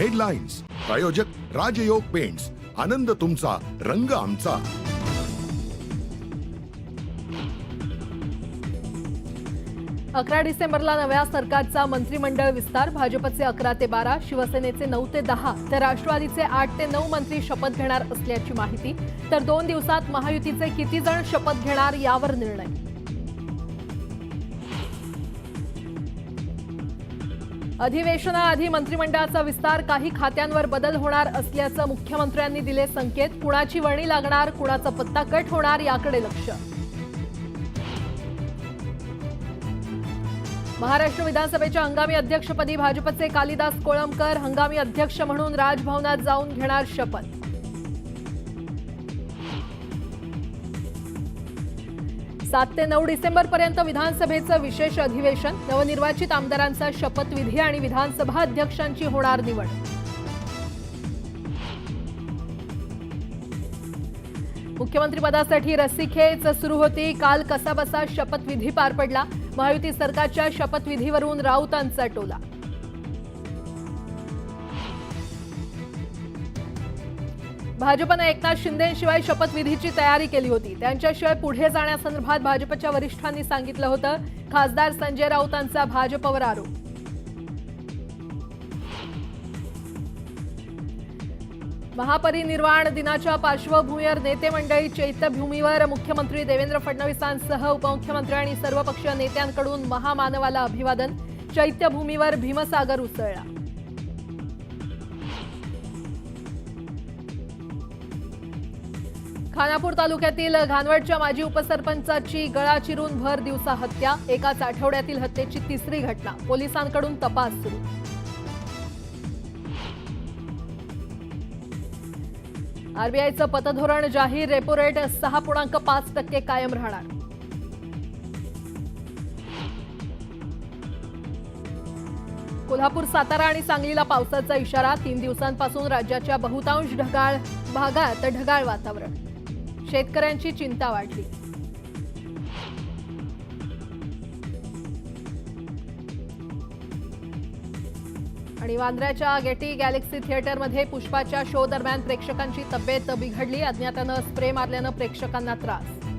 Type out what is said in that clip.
Headlines प्रायोजक राजयोग paints आनंद तुमचा रंग आमचा. अकरा डिसेंबरला नव्या सरकारचा मंत्रिमंडळ विस्तार. भाजपचे अकरा ते बारा शिवसेनेचे नऊ ते दहा. तर राष्ट्रवादीचे आठ ते नऊ मंत्री शपथ घेणार असल्याची माहिती. तर दोन दिवसात महायुतीचे किती जण शपथ घेणार यावर निर्णय. अधिवेशनाआधी मंत्रिमंडळाचा विस्तार काही खात्यांवर बदल होणार असल्याचं मुख्यमंत्र्यांनी दिले संकेत. कुणाची वळणी लागणार कुणाचा पत्ता कट होणार याकडे लक्ष. महाराष्ट्र विधानसभेच्या हंगामी अध्यक्षपदी भाजपचे कालिदास कोळंबकर हंगामी अध्यक्ष म्हणून राजभवनात जाऊन घेणार शपथ. सात ते नऊ डिसेंबर पर्यंत विधानसभेचं विशेष अधिवेशन नवनिर्वाचित आमदारांचा शपथविधी आणि विधानसभा अध्यक्षांची होणार निवड. मुख्यमंत्रीपदासाठी रस्सीखेच सुरू होती. काल कसाबसा शपथविधी पार पडला. महायुती सरकारच्या शपथविधीवरून राऊतांचा टोला. भाजपनं एकनाथ शिंदेशिवाय शपथविधीची तयारी केली होती. त्यांच्याशिवाय पुढे जाण्यासंदर्भात भाजपच्या वरिष्ठांनी सांगितलं होतं. खासदार संजय राऊतांचा भाजपवर आरोप. महापरिनिर्वाण दिनाच्या पार्श्वभूमीवर नेते मंडळी चैत्यभूमीवर मुख्यमंत्री देवेंद्र फडणवीसांसह उपमुख्यमंत्री आणि सर्वपक्षीय नेत्यांकडून महामानवाला अभिवादन. चैत्यभूमीवर भीमसागर उसळला. खानापूर तालुक्यातील घानवडच्या माजी उपसरपंचाची गळा चिरून भर दिवसा हत्या एकाच आठवड्यातील हत्येची तिसरी घटना पोलिसांकडून तपास सुरू. आरबीआयचं पतधोरण जाहीर रेपो रेट सहा पूर्णांक पाच टक्के कायम राहणार. कोल्हापूर सातारा आणि सांगलीला पावसाचा इशारा तीन दिवसांपासून राज्याच्या बहुतांश ढगाळ भागात ढगाळ वातावरण. शेतकऱ्यांची चिंता वाढली. आणि वांद्र्याच्या गेटी गॅलेक्सी थिएटरमध्ये पुष्पाच्या शो दरम्यान प्रेक्षकांची तब्येत बिघडली. अज्ञातानं स्प्रे मारल्यानं प्रेक्षकांना त्रास.